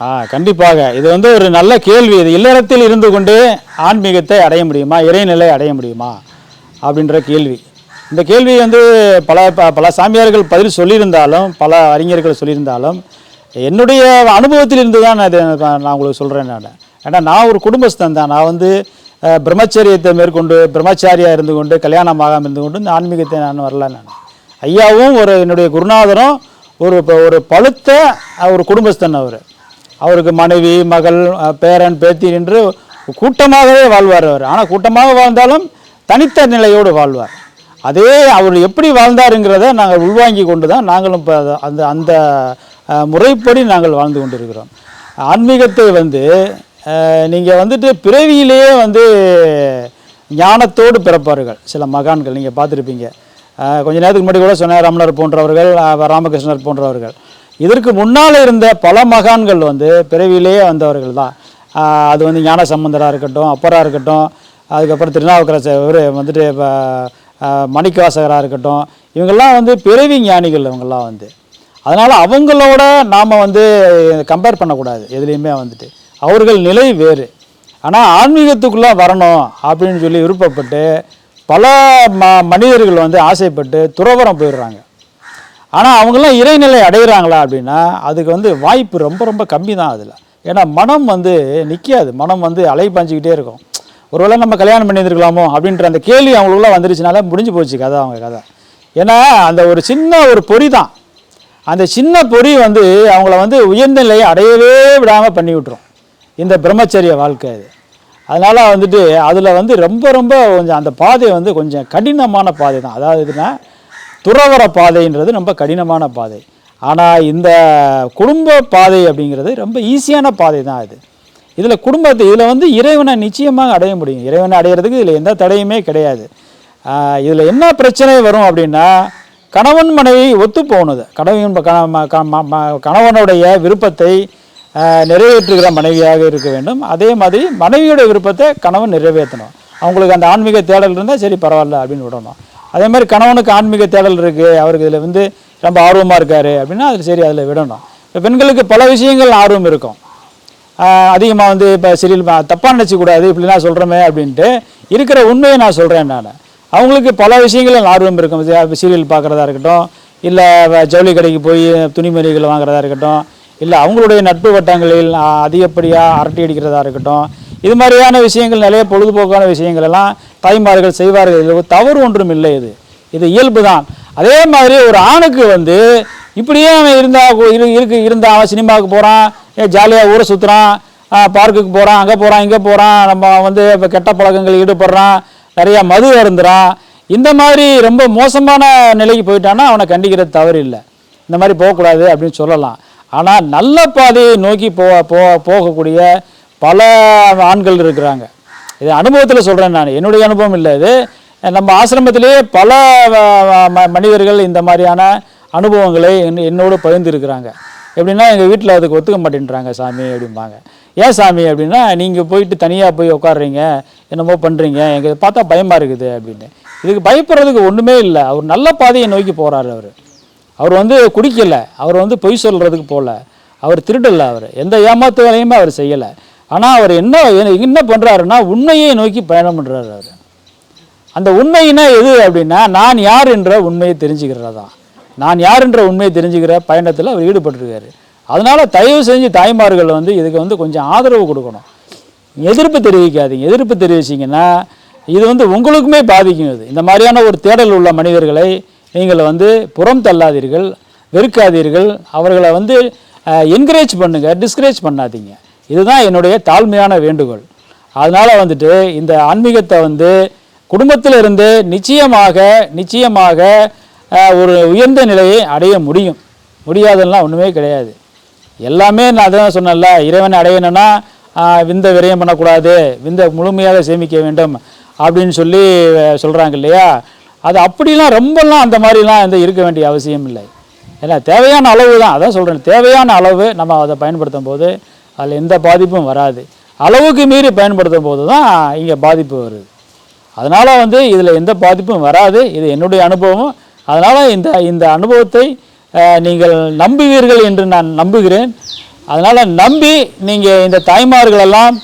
ஆ கண்டிப்பாக. இது வந்து ஒரு நல்ல கேள்வி. இது இல்லறத்தில் இருந்து கொண்டு ஆன்மீகத்தை அடைய முடியுமா? இறைநிலை அடைய முடியுமா? அப்படின்ற கேள்வி. இந்த கேள்வி வந்து பல ப- பல சாமியார்கள் பதில் சொல்லியிருந்தாலும் பல அறிஞர்கள் சொல்லியிருந்தாலும் என்னுடைய அனுபவத்தில் இருந்து தான் நான் நான் உங்களுக்கு சொல்கிறேன் நான். ஏன்னா நான் ஒரு குடும்பஸ்தன் தான். நான் வந்து பிரம்மச்சரியத்தை மேற்கொண்டு பிரம்மச்சாரியாக இருந்து கொண்டு கல்யாணம் ஆகாமல் இருந்து கொண்டு இந்த ஆன்மீகத்தை நான் வரல நான். ஐயாவும் ஒரு என்னுடைய குருநாதரும் ஒரு ஒரு பழுத்த ஒரு குடும்பஸ்தன் அவர். அவருக்கு மனைவி மகள் பேரன் பேத்தி என்று கூட்டமாகவே வாழ்வார் அவர். ஆனால் கூட்டமாக வாழ்ந்தாலும் தனித்த நிலையோடு வாழ்வார். அதே அவர் எப்படி வாழ்ந்தாருங்கிறத நாங்கள் உள்வாங்கி கொண்டு தான் நாங்களும் இப்போ அந்த அந்த முறைப்படி நாங்கள் வாழ்ந்து கொண்டிருக்கிறோம். ஆன்மீகத்தை வந்து நீங்கள் வந்துட்டு பிறவியிலேயே வந்து ஞானத்தோடு பிறப்பார்கள். சில மகான்கள் நீங்கள் பார்த்துருப்பீங்க. கொஞ்ச நேரத்துக்கு முன்னாடி கூட சொன்ன ரமணர் போன்றவர்கள் ராமகிருஷ்ணர் போன்றவர்கள். இதற்கு முன்னால் இருந்த பல மகான்கள் வந்து பிறவியிலேயே வந்தவர்கள் தான். அது வந்து ஞான சம்பந்தராக இருக்கட்டும் அப்பராக இருக்கட்டும் அதுக்கப்புறம் திருநாவுக்கரசர் இவர் வந்துட்டு இப்போ மணிக்கவாசகராக இருக்கட்டும் இவங்கெல்லாம் வந்து பிறவி ஞானிகள் இவங்கெல்லாம் வந்து. அதனால் அவங்களோட நாம் வந்து கம்பேர் பண்ணக்கூடாது எதுலேயுமே வந்துட்டு. அவர்கள் நிலை வேறு. ஆனால் ஆன்மீகத்துக்குள்ளே வரணும் அப்படின்னு சொல்லி விருப்பப்பட்டு பல ம மனிதர்கள் வந்து ஆசைப்பட்டு துறவரம் போயிடுறாங்க. ஆனால் அவங்களாம் இறைநிலை அடைகிறாங்களா அப்படின்னா அதுக்கு வந்து வாய்ப்பு ரொம்ப ரொம்ப கம்மி தான் அதில். ஏன்னா மனம் வந்து நிற்காது மனம் வந்து அலை பாஞ்சிக்கிட்டே இருக்கும். ஒருவேளை நம்ம கல்யாணம் பண்ணியிருக்கலாமோ அப்படின்ற அந்த கேள்வி அவங்களுக்குள்ள வந்துருச்சுனால முடிஞ்சு போச்சு கதை அவங்க கதை. ஏன்னா அந்த ஒரு சின்ன ஒரு பொறி தான். அந்த சின்ன பொறி வந்து அவங்கள வந்து உயர்ந்த நிலையை அடையவே விடாமல் பண்ணி விட்டுரும். இந்த பிரம்மச்சரிய வாழ்க்கை இது அதனால் வந்துட்டு அதில் வந்து ரொம்ப ரொம்ப கொஞ்சம் அந்த பாதை வந்து கொஞ்சம் கடினமான பாதை தான். அதாவது இதுனா துறவர பாதைன்றது ரொம்ப கடினமான பாதை. ஆனால் இந்த குடும்ப பாதை அப்படிங்கிறது ரொம்ப ஈஸியான பாதை தான் இது இதில் குடும்பத்தை இதில் வந்து இறைவனை நிச்சயமாக அடைய முடியும். இறைவனை அடையிறதுக்கு இதில் எந்த தடையுமே கிடையாது. இதில் என்ன பிரச்சனை வரும் அப்படின்னா கணவன் மனைவி ஒத்து போகணுது கணவன் கண- ம- கணவனுடைய விருப்பத்தை நிறைவேற்றுகிற மனைவியாக இருக்க வேண்டும். அதே மாதிரி மனைவியோட விருப்பத்தை கணவன் நிறைவேற்றணும். அவங்களுக்கு அந்த ஆன்மீக தேடல் இருந்தால் சரி பரவாயில்ல அப்படின்னு விடணும். அதே மாதிரி கணவனுக்கு ஆன்மீக தேடல் இருக்குது அவருக்கு இதில் வந்து ரொம்ப ஆர்வமாக இருக்கார் அப்படின்னா அதில் சரி அதில் விடணும். இப்போ பெண்களுக்கு பல விஷயங்கள் ஆர்வம் இருக்கும். அதிகமாக வந்து இப்போ சீரியல் தப்பாக நினச்சிக்கூடாது இப்படிலாம் சொல்கிறோமே அப்படின்ட்டு இருக்கிற உண்மையை நான் சொல்கிறேன் நான். அவங்களுக்கு பல விஷயங்களில் ஆர்வம் இருக்கும். சீரியல் பார்க்குறதா இருக்கட்டும் இல்லை ஜவுளி கடைக்கு போய் துணிமணிகள் வாங்குறதா இருக்கட்டும் இல்லை அவங்களுடைய நட்பு வட்டங்களில் அதிகப்படியாக அரட்டி அடிக்கிறதா இருக்கட்டும் இது மாதிரியான விஷயங்கள் நிறைய பொழுதுபோக்கான விஷயங்கள் எல்லாம் தாய்மார்கள் செய்வார்கள். இது ஒரு தவறு ஒன்றும் இல்லை இது. இது இயல்பு தான். அதே மாதிரி ஒரு ஆணுக்கு வந்து இப்படியே அவன் இருந்தா இரு இருக்கு இருந்தால் அவன் சினிமாவுக்கு போகிறான் ஜாலியாக ஊரை சுற்றுறான் பார்க்குக்கு போகிறான் அங்கே போகிறான் இங்கே போகிறான் நம்ம வந்து இப்போ கெட்ட பழக்கங்கள் ஈடுபடுறான் நிறையா மது அருந்துறான். இந்த மாதிரி ரொம்ப மோசமான நிலைக்கு போயிட்டான்னா அவனை கண்டிக்கிறது தவறு இல்லை. இந்த மாதிரி போகக்கூடாது அப்படின்னு சொல்லலாம். ஆனால் நல்ல பாதையை நோக்கி போ போ போகக்கூடிய பல ஆண்கள் இருக்கிறாங்க. இது அனுபவத்தில் சொல்கிறேன் நான். என்னுடைய அனுபவம் இல்லை இது. நம்ம ஆசிரமத்திலேயே பல ம- மனிதர்கள் இந்த மாதிரியான அனுபவங்களை என் என்னோடு பகிர்ந்துருக்கிறாங்க எப்படின்னா எங்கள் வீட்டில் அதுக்கு ஒத்துக்க மாட்டேன்றாங்க சாமி அப்படிம்பாங்க. ஏன் சாமி அப்படின்னா நீங்கள் போயிட்டு தனியாக போய் உட்காடுறீங்க என்னமோ பண்ணுறீங்க எங்களுக்கு பார்த்தா பயமாக இருக்குது அப்படின்னு. இதுக்கு பயப்படுறதுக்கு ஒன்றுமே இல்லை. அவர் நல்ல பாதையை நோக்கி போகிறாரு அவர். அவர் வந்து குடிக்கலை. அவர் வந்து பொய் சொல்கிறதுக்கு போகல அவர் திருடலை அவர். எந்த ஏமாத்து வேலையுமே அவர் செய்யலை. ஆனால் அவர் என்ன என்ன பண்ணுறாருன்னா உண்மையை நோக்கி பயணம் பண்ணுறாரு அவர். அந்த உண்மையினா எது அப்படின்னா நான் யார் என்ற உண்மையை தெரிஞ்சுக்கிறதா. நான் யார் என்ற உண்மையை தெரிஞ்சுக்கிற பயணத்தில் அவர் ஈடுபட்டிருக்காரு. அதனால் தயவு செஞ்சு தாய்மார்கள் வந்து இதுக்கு வந்து கொஞ்சம் ஆதரவு கொடுக்கணும். எதிர்ப்பு தெரிவிக்காதீங்க. எதிர்ப்பு தெரிவிச்சிங்கன்னா இது வந்து உங்களுக்குமே பாதிக்கும் இது. இந்த மாதிரியான ஒரு தேடல் உள்ள மனிதர்களை நீங்கள் வந்து புறம் தள்ளாதீர்கள் வெறுக்காதீர்கள். அவர்களை வந்து என்கரேஜ் பண்ணுங்கள் டிஸ்கரேஜ் பண்ணாதீங்க. இதுதான் என்னுடைய தாழ்மையான வேண்டுகோள். அதனால் வந்துட்டு இந்த ஆன்மீகத்தை வந்து குடும்பத்தில் இருந்து நிச்சயமாக நிச்சயமாக ஒரு உயர்ந்த நிலையை அடைய முடியும். முடியாதெல்லாம் ஒன்றுமே கிடையாது. எல்லாமே நான் அதான் சொன்னேன்ல இறைவனை அடையணும்னா விந்த விரயம் பண்ணக்கூடாது விந்த முழுமையாக சேமிக்க வேண்டும் அப்படின்னு சொல்லி சொல்கிறாங்க இல்லையா? அது அப்படிலாம் ரொம்பலாம் அந்த மாதிரிலாம் வந்து இருக்க வேண்டிய அவசியம் இல்லை. ஏன்னா தேவையான அளவு தான். அதான் சொல்கிறேன் தேவையான அளவு நம்ம அதை பயன்படுத்தும் போது அதில் எந்த பாதிப்பும் வராது. அளவுக்கு மீறி பயன்படுத்தும் போது தான் இங்கே பாதிப்பு வருது. அதனால் வந்து இதில் எந்த பாதிப்பும் வராது. இது என்னுடைய அனுபவம். அதனால் இந்த இந்த அனுபவத்தை நீங்கள் நம்புவீர்கள் என்று நான் நம்புகிறேன். அதனால் நம்பி நீங்கள் இந்த தாய்மார்களெல்லாம்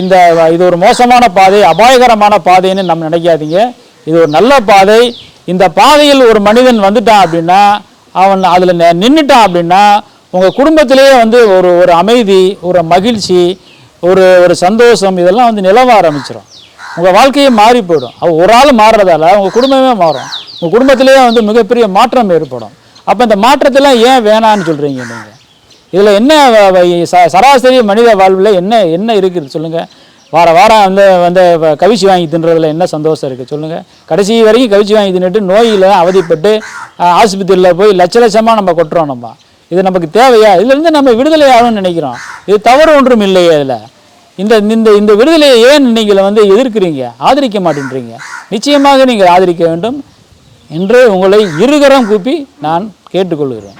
இந்த இது ஒரு மோசமான பாதை அபாயகரமான பாதைன்னு நம்ம நினைக்காதீங்க. இது ஒரு நல்ல பாதை. இந்த பாதையில் ஒரு மனிதன் வந்துட்டான் அப்படின்னா அவன் அதில் நின்றுட்டான் அப்படின்னா உங்கள் குடும்பத்திலேயே வந்து ஒரு ஒரு அமைதி ஒரு மகிழ்ச்சி ஒரு ஒரு சந்தோஷம் இதெல்லாம் வந்து நிலவ ஆரம்பிச்சிடும் உங்கள் வாழ்க்கையே மாறி போயிடும். அவள் ஒரு ஆள் மாறுறதால உங்கள் குடும்பமே மாறும். உங்கள் குடும்பத்திலேயே வந்து மிகப்பெரிய மாற்றம் ஏற்படும். அப்போ இந்த மாற்றத்தெல்லாம் ஏன் வேணான்னு சொல்கிறீங்க நீங்கள் இதில் என்ன ச- சராசரி மனித வாழ்வில் என்ன என்ன இருக்குது சொல்லுங்கள் வார வாரம் வந்து வந்து வ- கவிச்சி வாங்கி தின்றதில் என்ன சந்தோஷம் இருக்குது சொல்லுங்கள் கடைசி வரைக்கும் கவிச்சி வாங்கி தின்னுட்டு நோயில் அவதிப்பட்டு ஆஸ்பத்திரியில் போய் லட்ச லட்சமாக நம்ம கொட்டுறோம் நம்ம. இது நமக்கு தேவையா? இதுலேருந்து நம்ம விடுதலை ஆகணும்னு நினைக்கிறோம். இது தவறு ஒன்றும் இல்லையே இதில். இந்த இந்த இந்த விடுதலையை ஏன் நீங்கள் வந்து எதிர்க்கிறீங்க? ஆதரிக்க மாட்டேன்றீங்க. நிச்சயமாக நீங்கள் ஆதரிக்க வேண்டும். என்று உங்களை இருகரம் கூப்பி நான் கேட்டுக்கொள்கிறேன்.